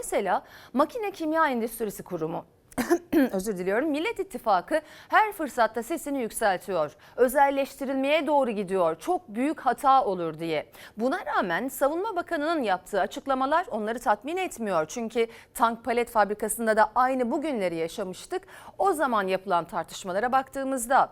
Mesela Makine Kimya Endüstrisi Kurumu özür diliyorum. Millet İttifakı her fırsatta sesini yükseltiyor. Özelleştirilmeye doğru gidiyor. Çok büyük hata olur diye. Buna rağmen Savunma Bakanı'nın yaptığı açıklamalar onları tatmin etmiyor. Çünkü tank palet fabrikasında da aynı bugünleri yaşamıştık. O zaman yapılan tartışmalara baktığımızda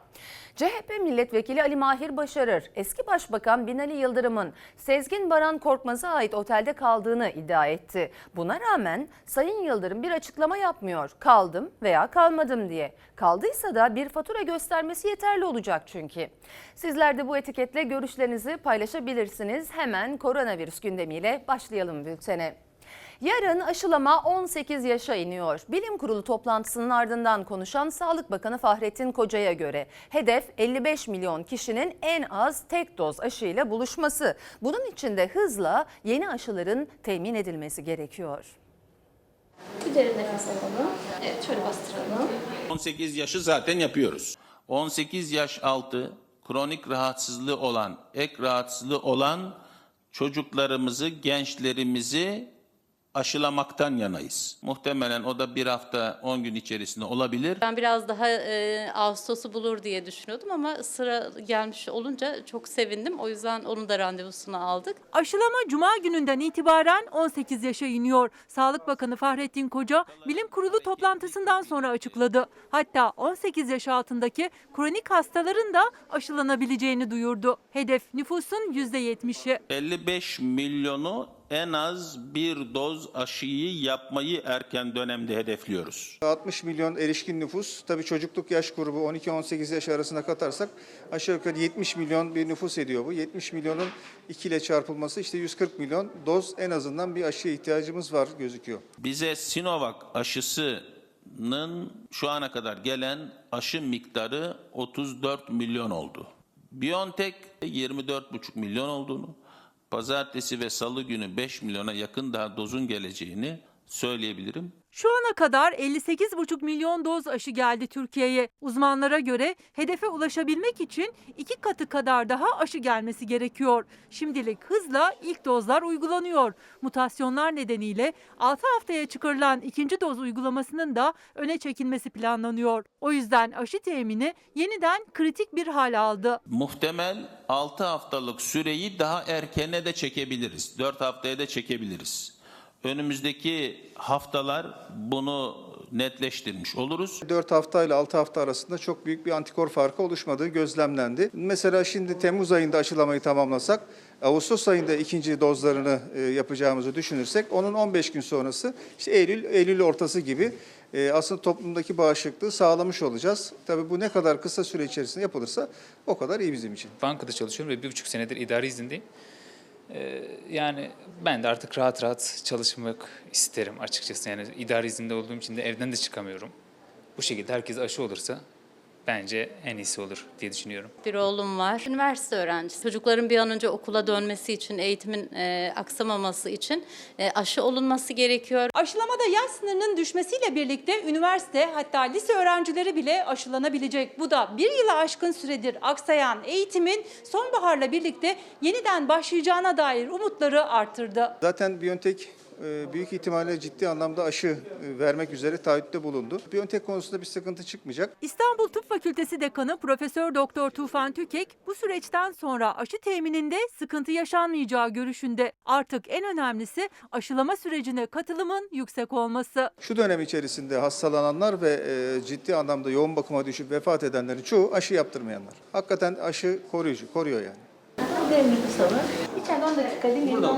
CHP milletvekili Ali Mahir Başarır, eski başbakan Binali Yıldırım'ın Sezgin Baran Korkmaz'a ait otelde kaldığını iddia etti. Buna rağmen Sayın Yıldırım bir açıklama yapmıyor. Kaldım veya kalmadım diye. Kaldıysa da bir fatura göstermesi yeterli olacak çünkü. Sizler de bu etiketle görüşlerinizi paylaşabilirsiniz. Hemen koronavirüs gündemiyle başlayalım bültene. Yarın aşılama 18 yaşa iniyor. Bilim Kurulu toplantısının ardından konuşan Sağlık Bakanı Fahrettin Koca'ya göre hedef 55 milyon kişinin en az tek doz aşıyla buluşması. Bunun için de hızla yeni aşıların temin edilmesi gerekiyor. Derin nefes alalım. Evet şöyle bastıralım. 18 yaşı zaten yapıyoruz. 18 yaş altı kronik rahatsızlığı olan, ek rahatsızlığı olan çocuklarımızı, gençlerimizi aşılamaktan yanayız. Muhtemelen o da bir hafta 10 gün içerisinde olabilir. Ben biraz daha e, Ağustos'u bulur diye düşünüyordum ama sıra gelmiş olunca çok sevindim. O yüzden onun da randevusunu aldık. Aşılama Cuma gününden itibaren 18 yaşa iniyor. Sağlık Bakanı Fahrettin Koca bilim kurulu toplantısından sonra açıkladı. Hatta 18 yaş altındaki kronik hastaların da aşılanabileceğini duyurdu. Hedef nüfusun %70'i. 55 milyonu en az bir doz aşıyı yapmayı erken dönemde hedefliyoruz. 60 milyon erişkin nüfus, tabii çocukluk yaş grubu 12-18 yaş arasına katarsak aşağı yukarı 70 milyon bir nüfus ediyor bu. 70 milyonun 2 ile çarpılması işte 140 milyon doz en azından bir aşıya ihtiyacımız var gözüküyor. Bize Sinovac aşısının şu ana kadar gelen aşı miktarı 34 milyon oldu. BioNTech 24,5 milyon olduğunu, pazartesi ve salı günü 5 milyona yakın daha dozun geleceğini söyleyebilirim. Şu ana kadar 58,5 milyon doz aşı geldi Türkiye'ye. Uzmanlara göre hedefe ulaşabilmek için iki katı kadar daha aşı gelmesi gerekiyor. Şimdilik hızla ilk dozlar uygulanıyor. Mutasyonlar nedeniyle 6 haftaya çıkarılan ikinci doz uygulamasının da öne çekilmesi planlanıyor. O yüzden aşı temini yeniden kritik bir hal aldı. Muhtemel 6 haftalık süreyi daha erkene de çekebiliriz. 4 haftaya da çekebiliriz. Önümüzdeki haftalar bunu netleştirmiş oluruz. 4 hafta ile 6 hafta arasında çok büyük bir antikor farkı oluşmadığı gözlemlendi. Mesela şimdi Temmuz ayında aşılamayı tamamlasak, Ağustos ayında ikinci dozlarını e, yapacağımızı düşünürsek onun 15 gün sonrası işte Eylül Eylül ortası gibi e, aslında toplumdaki bağışıklığı sağlamış olacağız. Tabii bu ne kadar kısa süre içerisinde yapılırsa o kadar iyi bizim için. bankada çalışıyorum ve bir buçuk senedir idari izindeyim. Ee, yani ben de artık rahat rahat çalışmak isterim açıkçası. Yani idari izinde olduğum için de evden de çıkamıyorum. Bu şekilde herkes aşı olursa bence en iyisi olur diye düşünüyorum. Bir oğlum var, üniversite öğrencisi. Çocukların bir an önce okula dönmesi için, eğitimin e, aksamaması için e, aşı olunması gerekiyor. Aşılamada yaş sınırının düşmesiyle birlikte üniversite hatta lise öğrencileri bile aşılanabilecek. Bu da bir yıla aşkın süredir aksayan eğitimin sonbaharla birlikte yeniden başlayacağına dair umutları arttırdı. Zaten BioNTech büyük ihtimalle ciddi anlamda aşı e, vermek üzere taahhütte bulundu. BioNTech konusunda bir sıkıntı çıkmayacak. İstanbul Tıp Fakültesi Dekanı Profesör Doktor Tufan Tükek bu süreçten sonra aşı temininde sıkıntı yaşanmayacağı görüşünde. Artık en önemlisi aşılama sürecine katılımın yüksek olması. Şu dönem içerisinde hastalananlar ve e, ciddi anlamda yoğun bakıma düşüp vefat edenlerin çoğu aşı yaptırmayanlar. Hakikaten aşı koruyucu, koruyor yani. Nefes alın. İçeride 10 dakika dinleyin.